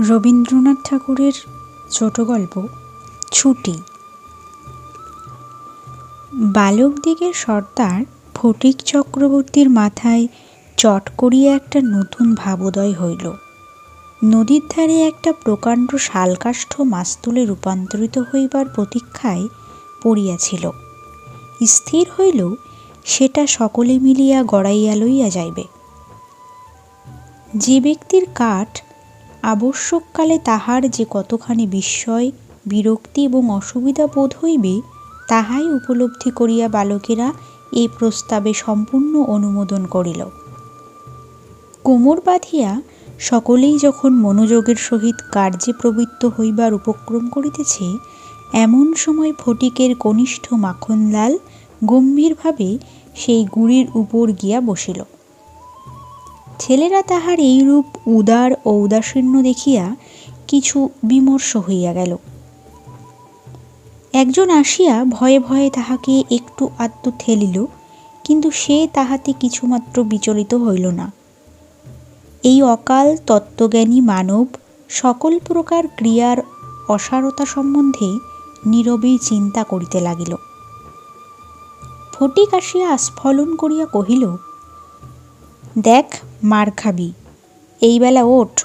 রবীন্দ্রনাথ ঠাকুরের ছোট গল্প, ছুটি। বালকদিগের সর্দার ফটিক চক্রবর্তীর মাথায় চট করিয়া একটা নতুন ভাবোদয় হইল। নদীর ধারে একটা প্রকাণ্ড শালকাষ্ঠ মাস্তুলে রূপান্তরিত হইবার প্রতীক্ষায় পড়িয়াছিল। স্থির হইল, সেটা সকলে মিলিয়া গড়াইয়া লইয়া যাইবে। যে ব্যক্তির কাঠ আবশ্যককালে তাহার যে কতখানি বিস্ময়, বিরক্তি এবং অসুবিধা বোধ হইবে, তাহাই উপলব্ধি করিয়া বালকেরা এই প্রস্তাবে সম্পূর্ণ অনুমোদন করিল। কোমর বাঁধিয়া সকলেই যখন মনোযোগের সহিত কার্যে প্রবৃত্ত হইবার উপক্রম করিতেছে, এমন সময় ফটিকের কনিষ্ঠ মাখনলাল গম্ভীরভাবে সেই গুড়ির উপর গিয়া বসিল। ছেলেরা তাহার এইরূপ উদার ঔদাসীন্য দেখিয়া কিছু বিমর্ষ হইয়া গেল। একজন আসিয়া ভয়ে ভয়ে তাহাকে একটু আত্ম ঠেলিল, কিন্তু সে তাহাতে কিছুমাত্র বিচলিত হইল না। এই অকাল তত্ত্বজ্ঞানী মানব সকল প্রকার ক্রিয়ার অসারতা সম্বন্ধে নীরবেই চিন্তা করিতে লাগিল। ফটিক আসিয়া আস্ফলন করিয়া কহিল দেখ, মার খাবি। এই বেলা ওঠ।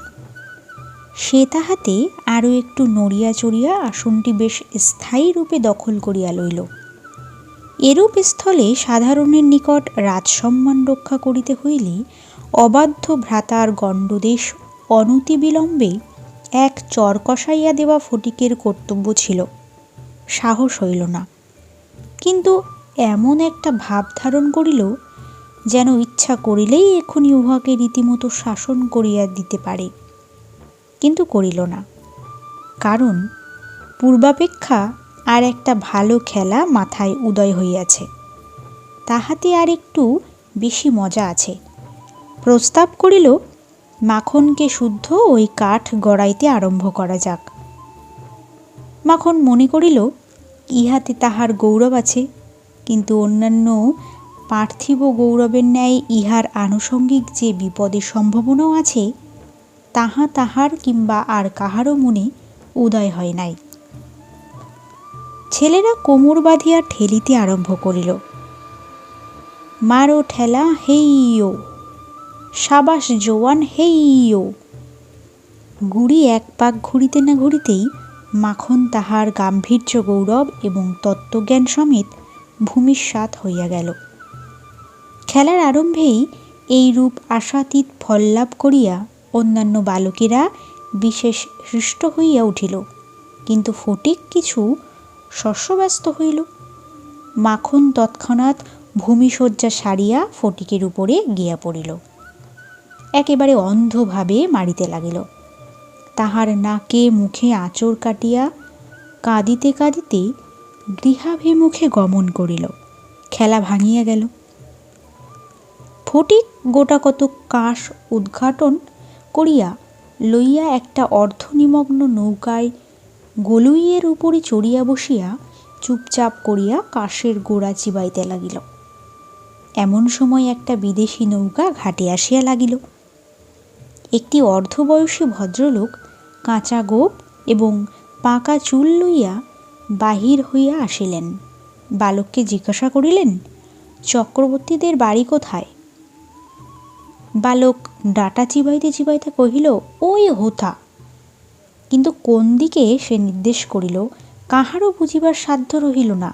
সে তাহাতে আরও একটু নড়িয়া চড়িয়া আসনটি বেশ স্থায়ী রূপে দখল করিয়া লইল। এরূপ স্থলে সাধারণের নিকট রাজসম্মান রক্ষা করিতে হইলে অবাধ্য ভ্রাতার গণ্ডদেশ অনতিবিলম্বে এক চর কষাইয়া দেওয়া ফটিকের কর্তব্য ছিল। সাহস হইল না। কিন্তু এমন একটা ভাব ধারণ করিল যেন ইচ্ছা করিলেই এখনই উহাকে রীতিমতো শাসন করিয়া দিতে পারে। কিন্তু করিল না। কারণ পূর্বাপেক্ষা আর একটা ভালো খেলা মাথায় উদয় হইয়াছে। তাহাতে আর একটু বেশি মজা আছে। প্রস্তাব করিল, মাখনকে শুদ্ধ ওই কাঠ গড়াইতে আরম্ভ করা যাক। মাখন মনে করিল, ইহাতে তাহার গৌরব আছে, কিন্তু অন্যান্য পার্থিব গৌরবের ন্যায় ইহার আনুষঙ্গিক যে বিপদের সম্ভাবনাও আছে, তাহা তাহার কিংবা আর কাহারও মনে উদয় হয় নাই। ছেলেরা কোমর বাঁধিয়া ঠেলিতে আরম্ভ করিল। মারো ঠেলা হেইও সাবাস জোয়ান হেইও গুড়ি এক পাক ঘুরিতে না ঘুরিতেই মাখন তাহার গাম্ভীর্য গৌরব এবং তত্ত্বজ্ঞান সমেত ভূমিস্বাদ হইয়া গেল। খেলার আরম্ভেই এই রূপ আশাতীত ফললাভ করিয়া অন্যান্য বালকেরা বিশেষ হৃষ্ট হইয়া উঠিল। কিন্তু ফটিক কিছু শস্যব্যস্ত হইল। মাখন তৎক্ষণাৎ ভূমিশয্যা সারিয়া ফটিকের উপরে গিয়া পড়িল। একেবারে অন্ধভাবে মারিতে লাগিল। তাহার নাকে মুখে আঁচড় কাটিয়া কাঁদিতে কাঁদিতে গৃহাভিমুখে গমন করিল। খেলা ভাঙিয়া গেল। ফটিক গোটা কত কাশ উদ্ঘাটন করিয়া লইয়া একটা অর্ধনিমগ্ন নৌকায় গলুইয়ের উপরে চড়িয়া বসিয়া চুপচাপ করিয়া কাশের গোড়া চিবাইতে লাগিল। এমন সময় একটা বিদেশি নৌকা ঘাটে আসিয়া লাগিল। একটি অর্ধবয়সী ভদ্রলোক কাঁচা গোপ এবং পাকা চুল লইয়া বাহির হইয়া আসিলেন। বালককে জিজ্ঞাসা করিলেন, চক্রবর্তীদের বাড়ি কোথায়? বালক ডাটা চিবাইতে চিবাইতে কহিল, ওই হোথা কিন্তু কোন দিকে সে নির্দেশ করিল, কাহারও বুঝিবার সাধ্য রহিল না।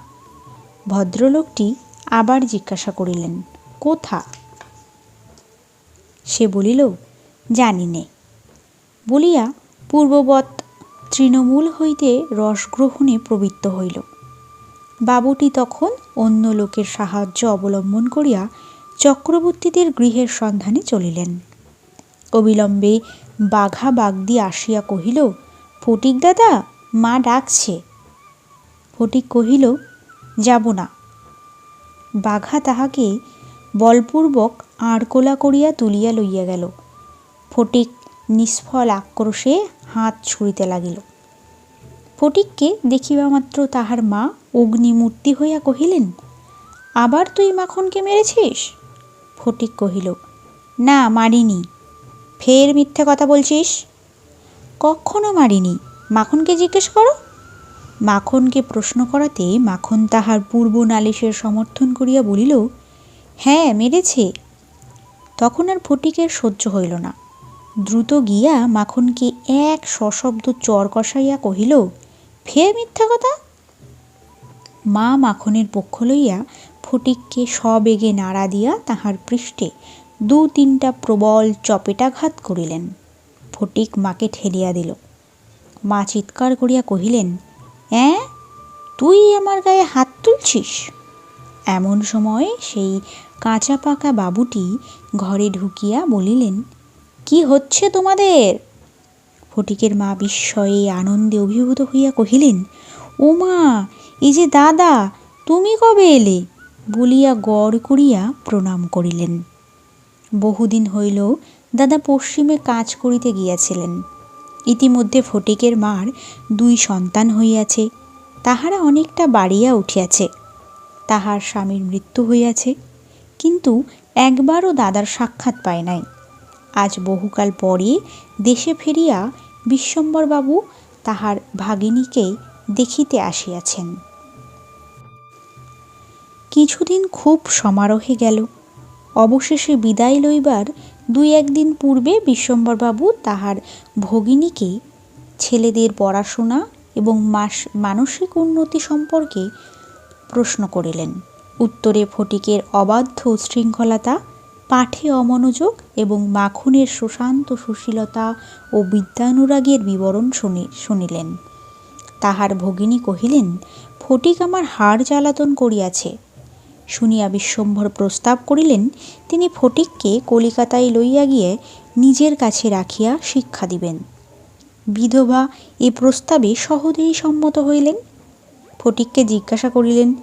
ভদ্রলোকটি আবার জিজ্ঞাসা করিলেন, কোথা? সে বলিল, জানি নে। বলিয়া পূর্ববৎ তৃণমূল হইতে রসগ্রহণে প্রবৃত্ত হইল। বাবুটি তখন অন্য লোকের সাহায্য অবলম্বন করিয়া চক্রবর্তীদের গৃহের সন্ধানে চলিলেন। অবিলম্বে বাঘা বাগদি আসিয়া কহিল, ফটিক দাদা, মা ডাকছে। ফটিক কহিল, যাব না। বাঘা তাহাকে বলপূর্বক আড়কোলা করিয়া তুলিয়া লইয়া গেল। ফটিক নিষ্ফল আক্রোশে হাত ছুঁড়িতে লাগিল। ফটিককে দেখিবা মাত্র তাহার মা অগ্নিমূর্তি হইয়া কহিলেন, আবার তুই মাখনকে মেরেছিস? ফটিক কহিল, না, মারিনি। ফের মিথ্যে কথা বলছিস? কখনো মারিনি। মাখনকে জিজ্ঞেস করো। মাখনকে প্রশ্ন করাতে মাখন তাহার পূর্ব নালিশের সমর্থন করিয়া বলিল হ্যাঁ মেরেছে। তখন আর ফটিকের সহ্য হইল না। দ্রুত গিয়া মাখনকে এক সশব্দ চর কষাইয়া কহিল, ফের মিথ্যা কথা? মা মাখনের পক্ষ লইয়া ফটিককে সবেগে নাড়া দিয়া তাহার পৃষ্ঠে দু তিনটা প্রবল চপেটাঘাত করিলেন। ফটিক মাকে ঠেলিয়া দিল। মা চিৎকার করিয়া কহিলেন, অ্যাঁ, তুই আমার গায়ে হাত তুলছিস? এমন সময় সেই কাঁচা পাকা বাবুটি ঘরে ঢুকিয়া বলিলেন, কি হচ্ছে তোমাদের? ফটিকের মা বিস্ময়ে আনন্দে অভিভূত হইয়া কহিলেন ও মা এই যে দাদা, তুমি কবে এলে? বলিয়া গড় করিয়া প্রণাম করিলেন। বহুদিন হইল দাদা পশ্চিমে কাজ করিতে গিয়াছিলেন। ইতিমধ্যে ফটিকের মার দুই সন্তান হইয়াছে, তাহারা অনেকটা বাড়িয়া উঠিয়াছে। তাহার স্বামীর মৃত্যু হইয়াছে, কিন্তু একবারও দাদার সাক্ষাৎ পায় নাই। আজ বহুকাল পরে দেশে ফিরিয়া বিশ্বম্বরবাবু তাহার ভাগিনীকে দেখিতে আসিয়াছেন। কিছুদিন খুব সমারোহে গেল। অবশেষে বিদায় লইবার দুই একদিন পূর্বে বিশ্বম্বরবাবু তাহার ভগিনীকে ছেলেদের পড়াশোনা এবং মাস মানসিক উন্নতি সম্পর্কে প্রশ্ন করিলেন। উত্তরে ফটিকের অবাধ্য উচ্ছৃঙ্খলতা, পাঠে অমনোযোগ এবং মাখনের সুশান্ত সুশীলতা ও বিদ্যানুরাগের বিবরণ শুনি, শুনিলেন। তাহার ভগিনী কহিলেন, ফটিক আমার হাড় জ্বালাতন করিয়াছে। শুনিয়া বিশ্বম্ভর প্রস্তাব করিলেন, তিনি ফটিককে কলিকাতায় লইয়া গিয়ে নিজের কাছে রাখিয়া শিক্ষা দিবেন। বিধবা এ প্রস্তাবে সহজেই সম্মত হইলেন। ফটিককে জিজ্ঞাসা করিলেন,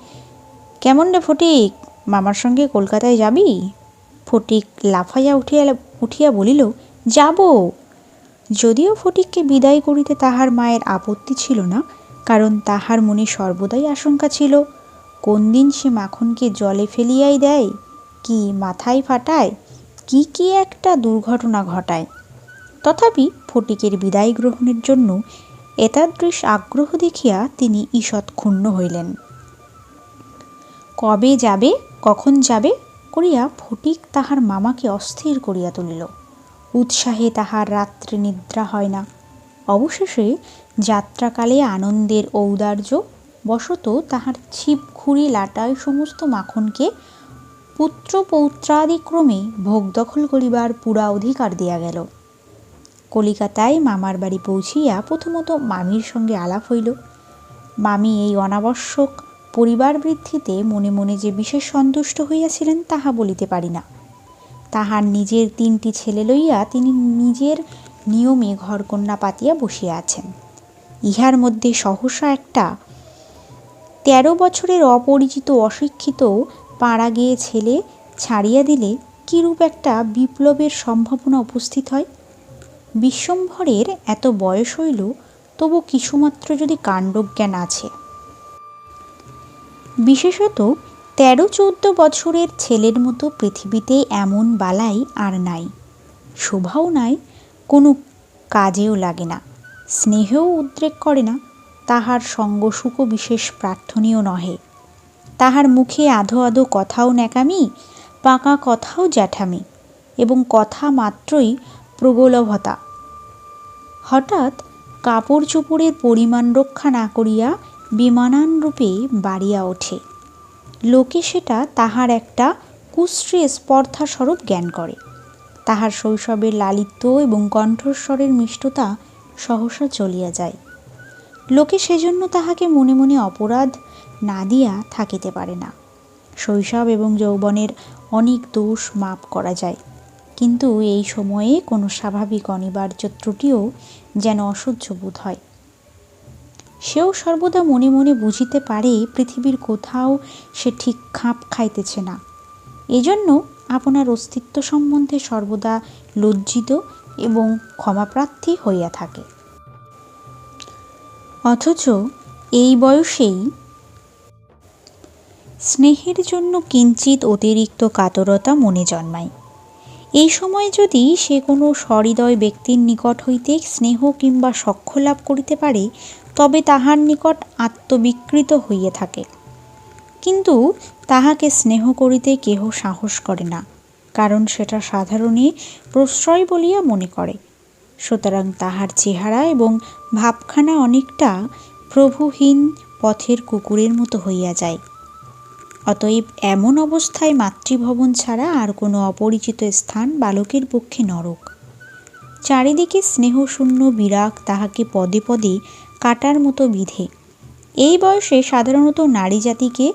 কেমন রে ফটিক, মামার সঙ্গে কলকাতায় যাবি? ফটিক লাফাইয়া উঠিয়া উঠিয়া বলিল, যাব। যদিও ফটিককে বিদায় করিতে তাহার মায়ের আপত্তি ছিল না, কারণ তাহার মনে সর্বদাই আশঙ্কা ছিল। কোন দিন সে মাখনকে জলে ফেলিয়াই দেয়? কি মাথায় ফাটায়? কি কি একটা দুর্ঘটনা ঘটায়? তথাপি ফটিকের বিদায় গ্রহণের জন্য এতাদৃশ আগ্রহ দেখিয়া তিনি ঈষৎ ক্ষুণ্ণ হইলেন। কবে যাবে, কখন যাবে করিয়া ফটিক তাহার মামাকে অস্থির করিয়া তুলিল। উৎসাহে তাহার রাত্রে নিদ্রা হয় না। অবশেষে যাত্রাকালে আনন্দের ঔদার্য বশত তাহার ছিপ খুঁড়ি লাটায় সমস্ত মাখনকে পুত্র পৌত্রাদিক্রমে ভোগ দখল করিবার পুরা অধিকার দিয়া গেল। কলিকাতায় মামার বাড়ি পৌঁছিয়া প্রথমত মামির সঙ্গে আলাপ হইল। মামি এই অনাবশ্যক পরিবার বৃদ্ধিতে মনে মনে যে বিশেষ সন্তুষ্ট হইয়াছিলেন তাহা বলিতে পারি না। তাহার নিজের তিনটি ছেলে লইয়া তিনি নিজের নিয়মে ঘরকন্যা পাতিয়া বসিয়া আছেন। ইহার মধ্যে সহসা একটা তেরো বছরের অপরিচিত অশিক্ষিত পাড়া গিয়ে ছেলে ছাড়িয়া দিলে কীরূপ একটা বিপ্লবের সম্ভাবনা উপস্থিত হয়? বিশ্বম্ভরের এত বয়স হইল, তবু কিছুমাত্র যদি কাণ্ডজ্ঞান আছে। বিশেষত তেরো চৌদ্দ বছরের ছেলের মতো পৃথিবীতে এমন বালাই আর নাই। শোভাও নাই, কোনো কাজেও লাগে না, স্নেহেও উদ্রেক করে না। তাহার সঙ্গ সুখ বিশেষ প্রার্থনীয় নহে। তাহার মুখে আধো আধো কথাও ন্যাকামি, পাকা কথাও জ্যাঠামি, এবং কথা মাত্রই প্রবলভতা। হঠাৎ কাপড় চোপড়ের পরিমাণ রক্ষা না করিয়া বিমানান রূপে বাড়িয়া ওঠে। লোকে সেটা তাহার একটা কুশ্রী স্পর্ধাস্বরূপ জ্ঞান করে। তাহার শৈশবের লালিত্য এবং কণ্ঠস্বরের মিষ্টতা সহসা চলিয়া যায়। লোকে সেজন্য তাহাকে মনে মনে অপরাধ না দিয়া থাকিতে পারে না। শৈশব এবং যৌবনের অনেক দোষ মাপ করা যায়। কিন্তু এই সময়ে কোনো স্বাভাবিক অনিবার্য ত্রুটিও যেন অসহ্য বোধ হয়। সেও সর্বদা মনে মনে বুঝিতে পারে পৃথিবীর কোথাও সে ঠিক খাপ খাইতেছে না। এজন্য আপনার অস্তিত্ব সম্বন্ধে সর্বদা লজ্জিত এবং ক্ষমাপ্রার্থী হইয়া থাকে। অথচ এই বয়সেই স্নেহের জন্য কিঞ্চিত অতিরিক্ত কাতরতা মনে জন্মায়। এই সময় যদি সে কোনো সহৃদয় ব্যক্তির নিকট হইতে স্নেহ কিংবা সখ্য লাভ করিতে পারে, তবে তাহার নিকট আত্মবিকৃত হইয়া থাকে। কিন্তু তাহাকে স্নেহ করিতে কেহ সাহস করে না, কারণ সেটা সাধারণে প্রশ্রয় বলিয়া মনে করে। সুতরাং তাহার চেহারা এবং ভাবখানা অনেকটা প্রভুহীন পথের কুকুরের মতো হইয়া যায়। অতএব এমন অবস্থায় মাতৃভবন ছাড়া আর কোনো অপরিচিত স্থান বালকের পক্ষে নরক। চারিদিকে স্নেহশূন্য বিরাগ তাহাকে পদে পদে কাটার মতো বিধে। এই বয়সে সাধারণত নারী জাতিকে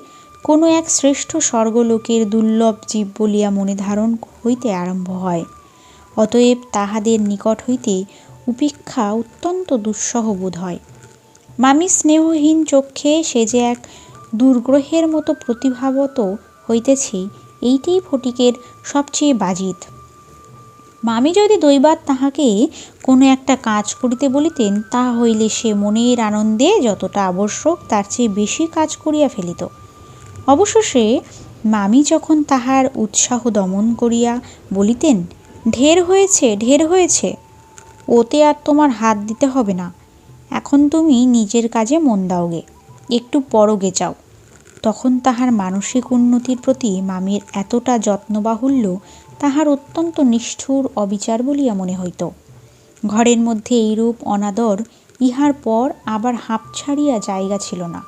কোনো এক শ্রেষ্ঠ স্বর্গলোকের দুর্লভ জীব বলিয়া মনে ধারণ হইতে আরম্ভ হয়। অতএব তাহাদের নিকট হইতে উপেক্ষা অত্যন্ত দুঃসহ বোধ হয়। মামি স্নেহহীন চক্ষে সে যে এক দুর্গ্রহের মতো প্রতিভাবত হইতেছে, এইটিই ফটিকের সবচেয়ে বাজিত। মামি যদি দৈবাত তাহাকে কোনো একটা কাজ করিতে বলিতেন তাহা হইলে সে মনের আনন্দে যতটা আবশ্যক, তার চেয়ে বেশি কাজ করিয়া ফেলিত। অবশেষে মামি যখন তাহার উৎসাহ দমন করিয়া বলিতেন ঢের হয়েছে ঢের হয়েছে। ওতে আর তোমার হাত দিতে হবে না। এখন তুমি নিজের কাজে মন দাওগে, একটু পরগে যাও। তখন তাহার মানসিক উন্নতির প্রতি মামির এতটা যত্নবাহুল্য তাহার অত্যন্ত নিষ্ঠুর অবিচার বলিয়া মনে হইত। ঘরের মধ্যে এইরূপ অনাদর ইহার পর আবার হাঁপ ছাড়িয়া জায়গা ছিল না।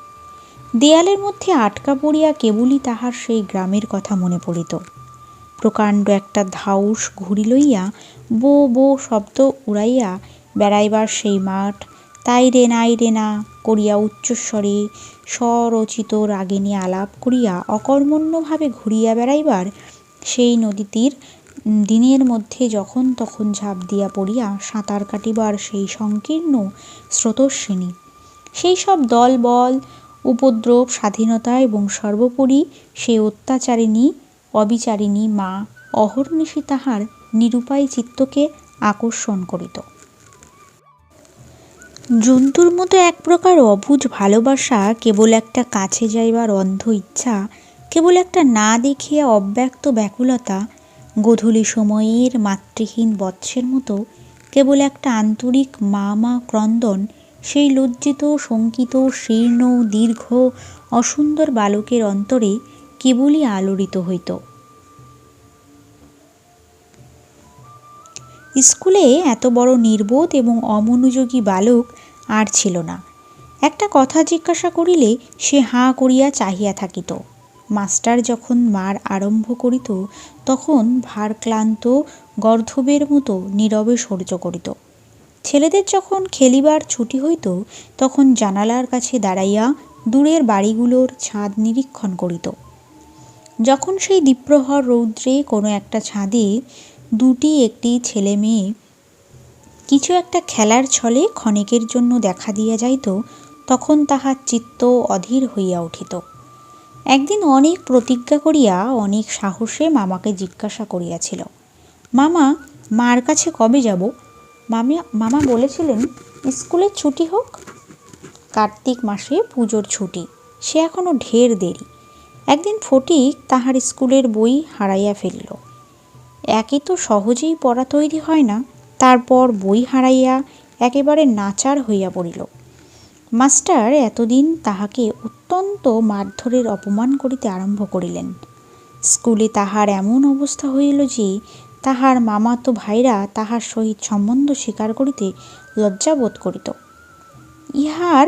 দেয়ালের মধ্যে আটকা পড়িয়া কেবলই তাহার সেই গ্রামের কথা মনে পড়িত। প্রকাণ্ড একটা ধাউস ঘুড়ি লইয়া বো বো শব্দ উড়াইয়া বেড়াইবার সেই মাঠ। তাই রে নাই রে না করিয়া উচ্চস্বরে স্বরচিত রাগিনী আলাপ করিয়া অকর্মণ্যভাবে ঘুরিয়া বেড়াইবার সেই নদীতীর দিনের মধ্যে যখন তখন ঝাঁপ দিয়া পড়িয়া সাঁতার কাটিবার সেই সংকীর্ণ স্রোতস্বিনী। সেই সব দল, বল, উপদ্রব, স্বাধীনতা এবং সর্বোপরি সেই অত্যাচারিণী অবিচারিণী মা অহর্নিশি তাহার নিরুপায় চিত্তকে আকর্ষণ করিত। জন্তুর মতো এক প্রকার অবুঝ ভালোবাসা কেবল একটা কাছে যাইবার অন্ধ ইচ্ছা, কেবল একটা না দেখিয়া অব্যক্ত ব্যাকুলতা, গোধূলি সময়ের মাতৃহীন বৎসের মতো কেবল একটা আন্তরিক মা মা ক্রন্দন, সেই লজ্জিত, শঙ্কিত, শীর্ণ, দীর্ঘ, অসুন্দর বালকের অন্তরে কেবলই আলোড়িত হইত। স্কুলে এত বড় নির্বোধ এবং অমনোযোগী বালক আর ছিল না। একটা কথা জিজ্ঞাসা করিলে সে হাঁ করিয়া চাহিয়া থাকিত। মাস্টার যখন মার আরম্ভ করিত, তখন ভারক্লান্ত গর্ধবের মতো নীরবে সহ্য করিত। ছেলেদের যখন খেলিবার ছুটি হইত, তখন জানালার কাছে দাঁড়াইয়া দূরের বাড়িগুলোর ছাদ নিরীক্ষণ করিত। যখন সেই দ্বীপ্রহর রৌদ্রে কোনো একটা ছাদে দুটি একটি ছেলে মেয়ে কিছু একটা খেলার ছলে ক্ষণেকের জন্য দেখা দিয়া যাইত, তখন তাহার চিত্ত অধীর হইয়া উঠিত। একদিন অনেক প্রতিজ্ঞা করিয়া, অনেক সাহসে মামাকে জিজ্ঞাসা করিয়াছিল, মামা, মার কাছে কবে যাব? মামি, মামা বলেছিলেন স্কুলের ছুটি হোক। কার্তিক মাসে পুজোর ছুটি, সে এখনও ঢের দেরি। একদিন ফটিক তাহার স্কুলের বই হারাইয়া ফেলিল। একে তো সহজেই পড়া তৈরি হয় না, তারপর বই হারাইয়া একেবারে নাচার হইয়া পড়িল। মাস্টার এতদিন তাহাকে অত্যন্ত মারধরের অপমান করিতে আরম্ভ করিলেন। স্কুলে তাহার এমন অবস্থা হইল যে, তাহার মামাতো ভাইরা তাহার সহিত সম্বন্ধ স্বীকার করিতে লজ্জাবোধ করিত। ইহার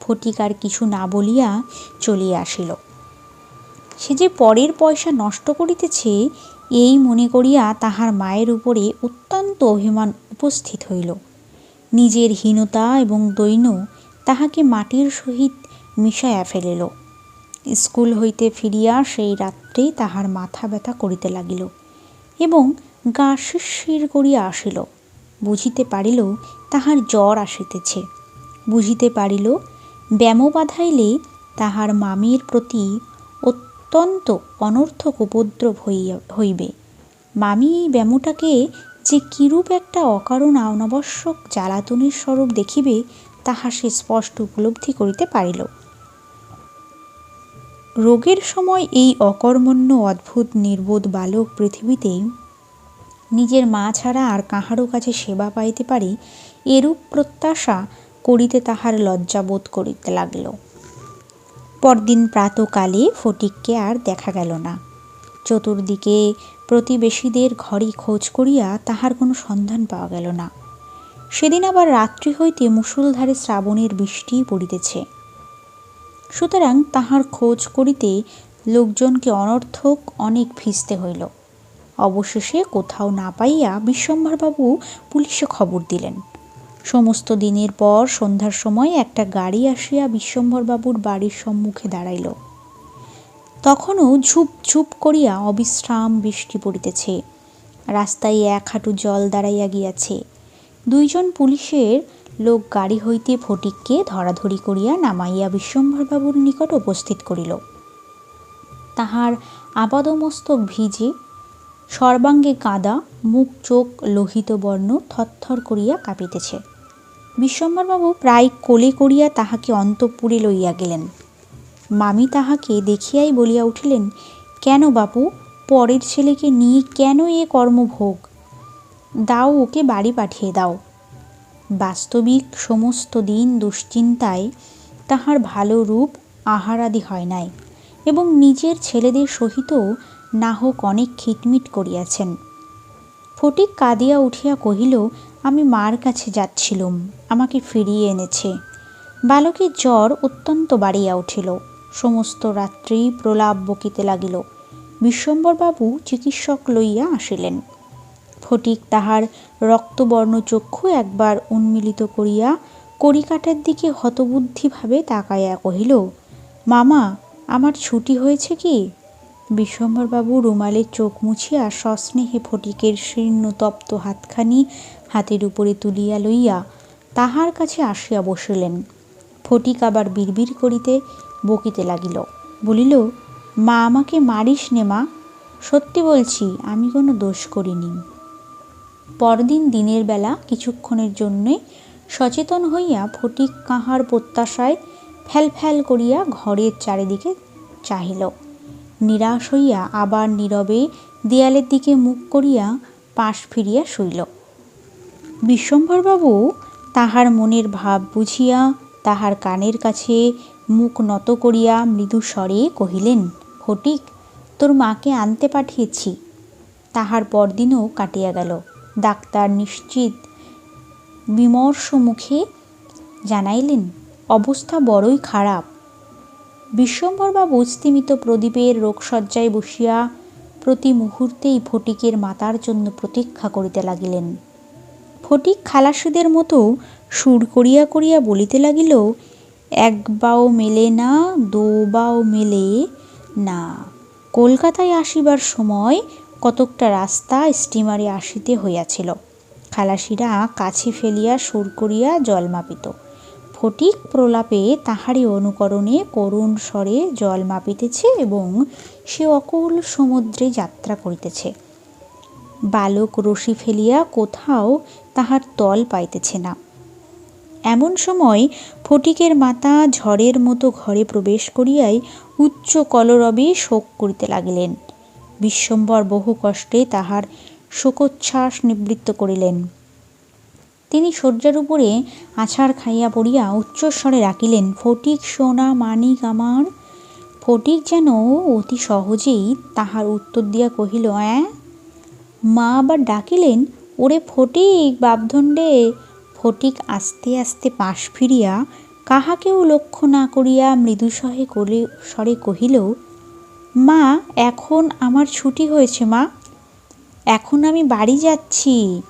ফটিক আর কিছু না বলিয়া চলিয়া আসিল। সে যে পরের পয়সা নষ্ট করিতেছে, এই মনে করিয়া তাহার মায়ের উপরে অত্যন্ত অভিমান উপস্থিত হইল। নিজের হীনতা এবং দৈন্য তাহাকে মাটির সহিত মিশাইয়া ফেলিল। স্কুল হইতে ফিরিয়া সেই রাত্রে তাহার মাথা ব্যথা করিতে লাগিল এবং গা শিরশির করিয়া আসিল। বুঝিতে পারিল তাহার জ্বর আসিতেছে। বুঝিতে পারিল ব্যামো বাঁধাইলে তাহার মামির প্রতি অত্যন্ত অনর্থক উপদ্রব হইয়া, হইবে। মামি এই ব্যামোটাকে যে কিরূপ একটা অকারণ অনাবশ্যক জ্বালাতনের স্বরূপ দেখিবে, তাহা সে স্পষ্ট উপলব্ধি করিতে পারিল। রোগের সময় এই অকর্মণ্য, অদ্ভুত, নির্বোধ বালক পৃথিবীতে নিজের মা ছাড়া আর কাহারও কাছে সেবা পাইতে পারে, এরূপ প্রত্যাশা করিতে তাহার লজ্জাবোধ করিতে লাগিল। পরদিন প্রাতকালে ফটিককে আর দেখা গেল না। চতুর্দিকে প্রতিবেশীদের ঘরে খোঁজ করিয়া তাহার কোনো সন্ধান পাওয়া গেল না। সেদিন আবার রাত্রি হইতে মুষলধারে শ্রাবণের বৃষ্টি পড়িতেছে। সুতরাং তাহার খোঁজ করিতে লোকজনকে অনর্থক অনেক ভিজতে হইল। অবশেষে কোথাও না পাইয়া বিশ্বম্ভরবাবু পুলিশে খবর দিলেন। সমস্ত দিনের পর সন্ধ্যার সময় একটা গাড়ি আসিয়া বিশ্বম্ভরবাবুর বাড়ির সম্মুখে দাঁড়াইল। তখনও ঝুপ ঝুপ করিয়া অবিশ্রাম বৃষ্টি পড়িতেছে। রাস্তায় এক হাঁটু জল দাঁড়াইয়া গিয়াছে। দুইজন পুলিশের লোক গাড়ি হইতে ফটিককে ধরাধরি করিয়া নামাইয়া বিশ্বম্ভরবাবুর নিকট উপস্থিত করিল। তাহার আপাদমস্তক ভিজে, সর্বাঙ্গে কাদা, মুখ চোখ লোহিত বর্ণ থরথর করিয়া কাঁপিতেছে। বিশ্বম্বরবাবু প্রায় কোলে করিয়া তাহাকে অন্তঃপুরে লইয়া গেলেন। মামি তাহাকে দেখিয়াই বলিয়া উঠিলেন, কেন বাপু, পরের ছেলেকে নিয়ে কেন এ কর্মভোগ? দাও ওকে বাড়ি পাঠিয়ে দাও। বাস্তবিক সমস্ত দিন দুশ্চিন্তায় তাহার ভালো রূপ আহারাদি হয় নাই এবং নিজের ছেলেদের সহিত না হোক অনেক খিটমিট করিয়াছেন। ফটিক কাঁদিয়া উঠিয়া কহিল, আমি মার কাছে যাচ্ছিলুম। আমাকে ফিরিয়ে এনেছে। বালকের জ্বর অত্যন্ত বাড়িয়া উঠিল। সমস্ত রাত্রি প্রলাপ বকিতে লাগিল। বিশ্বম্বরবাবু চিকিৎসক লইয়া আসিলেন। ফটিক তাহার রক্তবর্ণ চক্ষু একবার উন্মিলিত করিয়া কড়িকাটার দিকে হতবুদ্ধিভাবে তাকাইয়া কহিল, মামা, আমার ছুটি হয়েছে কি? বিশ্বম্বরবাবু রুমালের চোখ মুছিয়া সস্নেহে ফটিকের শীর্ণ তপ্ত হাতখানি হাতের উপরে তুলিয়া লইয়া তাহার কাছে আসিয়া বসিলেন। ফটিক আবার বিড়বিড় করিতে বকিতে লাগিল। বলিল, মা, আমাকে মারিস নে, মা। সত্যি বলছি, আমি কোনো দোষ করিনি। পরদিন দিনের বেলা কিছুক্ষণের জন্যে সচেতন হইয়া ফটিক কাহার প্রত্যাশায় ফ্যাল ফ্যাল করিয়া ঘরের চারিদিকে চাহিল। নিরাশ হইয়া আবার নীরবে দেয়ালের দিকে মুখ করিয়া পাশ ফিরিয়া শুইল। বিশ্বম্ভরবাবু তাহার মনের ভাব বুঝিয়া তাহার কানের কাছে মুখ নত করিয়া মৃদু স্বরে কহিলেন, ফটিক, তোর মাকে আনতে পাঠিয়েছি। তাহার পরদিনও কাটিয়া গেল। ডাক্তার নিশ্চিত বিমর্ষ মুখে জানাইলেন, অবস্থা বড়ই খারাপ। বিশ্বম্বর বিশ্বম্বরবাবু স্তিমিত প্রদীপের রোগসজ্জায় বসিয়া প্রতি মুহূর্তেই ফটিকের মাতার জন্য প্রতীক্ষা করিতে লাগিলেন। ফটিক খালাসিদের মতো সুর করিয়া করিয়া বলিতে লাগিল, এক বাও মেলে না, দো বাও মেলে না। কলকাতায় আসিবার সময় কতকটা রাস্তা স্টিমারে আসিতে হইয়াছিল। খালাসিরা কাছে ফেলিয়া সুর করিয়া জল মাপিত। ফটিক প্রলাপে তাহারই অনুকরণে করুণ স্বরে জল মাপিতেছে এবং সে অকুল সমুদ্রে যাত্রা করিতেছে। বালক রশি ফেলিয়া কোথাও তাহার তল পাইতেছে না। এমন সময় ফটিকের মাতা ঝড়ের মতো ঘরে প্রবেশ করিয়াই উচ্চ কলরবে শোক করিতে লাগিলেন। বিশ্বম্বর বহু কষ্টে তাহার শোকোচ্ছ্বাস নিবৃত্ত করিলেন। তিনি শয্যার উপরে আছাড় খাইয়া পড়িয়া উচ্চস্বরে রাখিলেন, ফটিক, সোনা, মানিক আমার, ফটিক যেন অতি সহজেই তাহার উত্তর দিয়া কহিল, অ্যাঁ? মা আবার ডাকিলেন, ওরে ফটিক বাপধণ্ডে ফটিক আস্তে আস্তে পাশ ফিরিয়া কাহাকেও লক্ষ্য না করিয়া মৃদুসহে কলে, স্বরে কহিল, মা, এখন আমার ছুটি হয়েছে মা। এখন আমি বাড়ি যাচ্ছি।